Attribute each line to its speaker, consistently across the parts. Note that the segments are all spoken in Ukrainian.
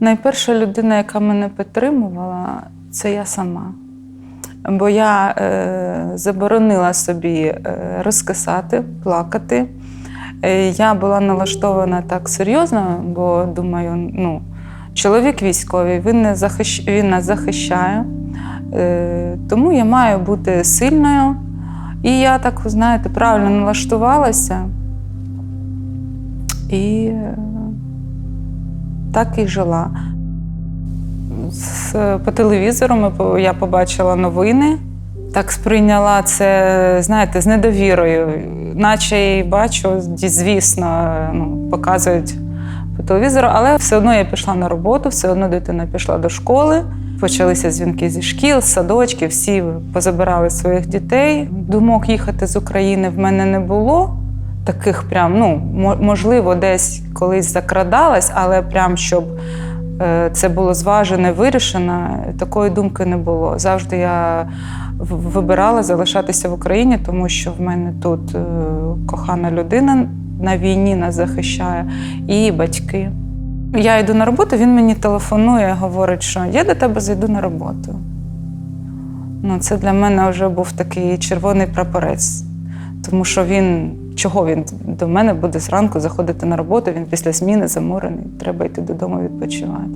Speaker 1: Найперша людина, яка мене підтримувала, це я сама. Бо я е, заборонила собі е, розкисати, плакати. Е, я була налаштована так серйозно, бо думаю, ну, чоловік військовий, він, не захищ... він нас захищає. Е, тому я маю бути сильною. І я так, знаєте, правильно налаштувалася. І е, так і жила. По телевізору я побачила новини. Так сприйняла це, знаєте, з недовірою. Наче і бачу, звісно, ну, показують по телевізору, але все одно я пішла на роботу, все одно дитина пішла до школи. Почалися дзвінки зі шкіл, садочків, всі позабирали своїх дітей. Думок їхати з України в мене не було. Таких прям, ну, можливо, десь колись закрадалась, але прям щоб е, це було зважено, вирішено, такої думки не було. Завжди я вибирала залишатися в Україні, тому що в мене тут е, кохана людина на війні нас захищає, і батьки. Я йду на роботу, він мені телефонує, говорить, що я до тебе зайду на роботу. Ну, це для мене вже був такий червоний прапорець, тому що він. Чого він до мене буде зранку заходити на роботу, він після зміни замурений, треба йти додому відпочивати.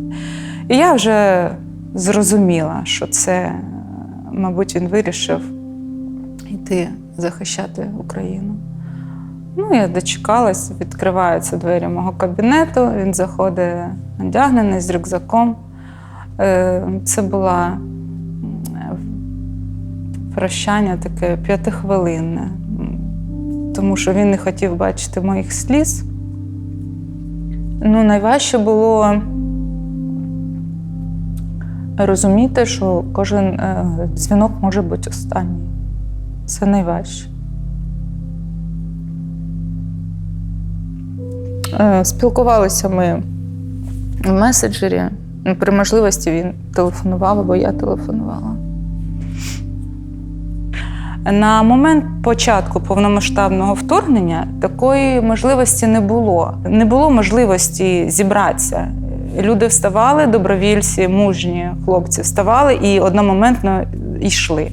Speaker 1: І я вже зрозуміла, що це, мабуть, він вирішив йти захищати Україну. Ну, я дочекалась, відкриваються двері мого кабінету, він заходить одягнений з рюкзаком. Е, Це була прощання таке п'ятихвилинне, тому що він не хотів бачити моїх сліз. Ну, найважче було розуміти, що кожен е, дзвінок може бути останній. Це найважче. Е, Спілкувалися ми в меседжері. При можливості він телефонував або я телефонувала. На момент початку повномасштабного вторгнення такої можливості не було. Не було можливості зібратися. Люди вставали, добровільці, мужні хлопці вставали і одномоментно йшли. Е,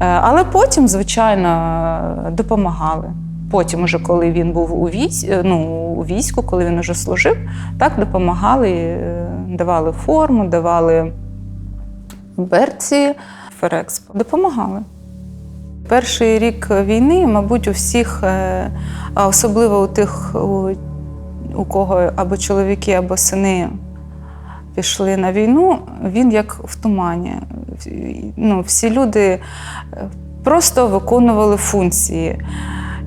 Speaker 1: Але потім, звичайно, допомагали. Потім, уже коли він був у військ, ну, у війську, коли він уже служив, так допомагали, е, давали форму, давали берці, Ферекспо. Допомагали. Перший рік війни, мабуть, у всіх, е, особливо у тих, у, кого або чоловіки, або сини пішли на війну, він як в тумані. Ну, всі люди е, просто виконували функції.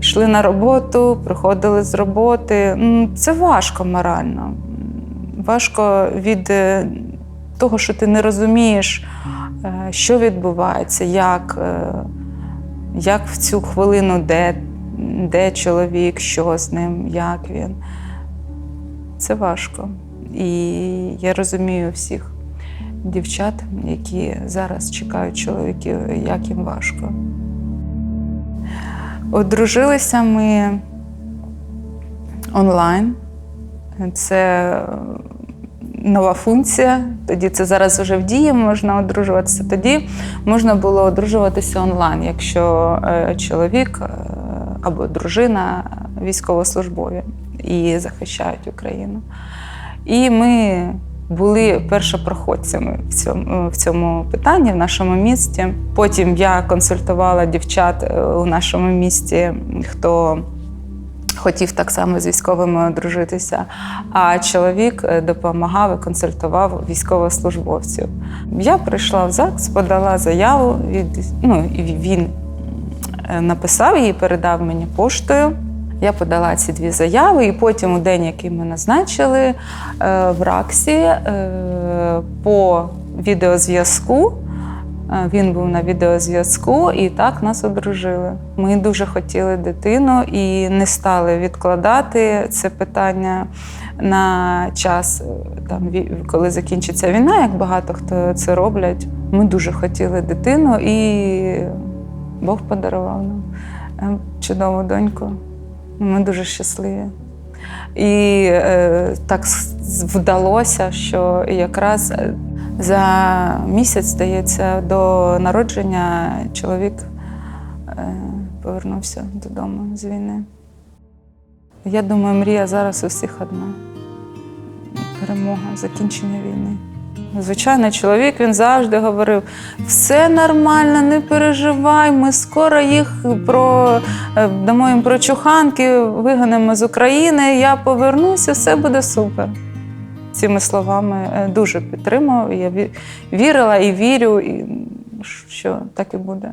Speaker 1: Йшли на роботу, приходили з роботи. Це важко морально. Важко від е, того, що ти не розумієш, що відбувається, як, як в цю хвилину, де, де чоловік, що з ним, як він. Це важко. І я розумію всіх дівчат, які зараз чекають чоловіків, як їм важко. Одружилися ми онлайн. Це нова функція. Тоді це зараз вже в дії, можна одружуватися. Тоді можна було одружуватися онлайн, якщо е, чоловік е, або дружина військовослужбові і захищають Україну. І ми були першопроходцями в цьому, в цьому питанні в нашому місті. Потім я консультувала дівчат е, у нашому місті, хто хотів так само з військовими одружитися. А чоловік е, допомагав і консультував військовослужбовців. Я прийшла в ЗАГС, подала заяву. Від, ну, він е, написав її, передав мені поштою. Я подала ці дві заяви, і потім, у день, який ми назначили е, в РАКСі, по відеозв'язку. Він був на відеозв'язку, і так нас одружили. Ми дуже хотіли дитину і не стали відкладати це питання на час, е, там, коли закінчиться війна, як багато хто це роблять. Ми дуже хотіли дитину, і Бог подарував нам е, чудову доньку. Ми дуже щасливі. І е, так вдалося, що якраз е, за місяць, здається, до народження чоловік е, повернувся додому з війни. Я думаю, мрія зараз у всіх одна перемога, закінчення війни. Звичайно, чоловік він завжди говорив: все нормально, не переживай, ми скоро їх про е, дамо їм прочуханки, виганемо з України, я повернуся, все буде супер. Цими словами е, дуже підтримував. Я ві- вірила і вірю, і що так і буде.